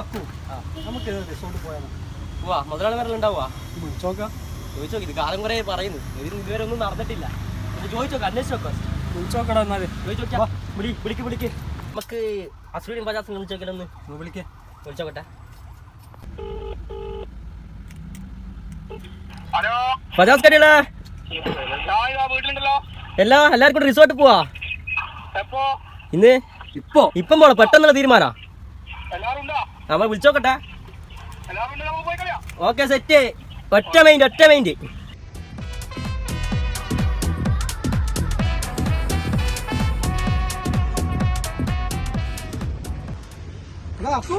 അക്കു നമുക്ക് റിസോർട്ട് പോയാലോ. പോവാ ചോദിച്ചു ഇത് കാലം കുറേ പറയുന്നു. ഇതിന് ഇതുവരെ ഒന്നും നടന്നിട്ടില്ല. ഇത് ചോദിച്ചു അന്വേഷിച്ച് എന്നാൽ. വിളി വിളിക്ക് വിളിക്ക്. നമുക്ക് അസുരീൻ ബജാസ് വിളിച്ചു നോക്കിയാലൊന്ന് ഒന്ന്? വിളിക്കേ. വിളിച്ചോക്കട്ടെ ഹലോ. ബജാസ് കടിയല്ലേ ഞാൻ ഇതാ വീട്ടിലുണ്ടല്ലോ. എല്ലാ എല്ലാവർക്കും റിസോർട്ട് പോവാ? ഇന്ന്? ഇപ്പോ? ഇപ്പം പോണോ? പെട്ടെന്നുള്ള തീരുമാനാ എല്ലാരും ഉണ്ടോ? നമ്മൾ വിളിച്ചോക്കട്ടെ. Okay set. ഒറ്റ മൈൻഡ് ഒറ്റ മൈൻഡ് അക്കു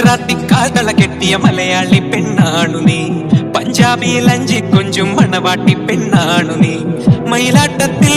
ഗുജറാത്തി കാതള കെട്ടിയ മലയാളി പെണ്ണാണു നീ. പഞ്ചാബിയിൽ അഞ്ചി കൊഞ്ചും മണവാട്ടി പെണ്ണാണു നീ. മയിലാട്ടത്തിൽ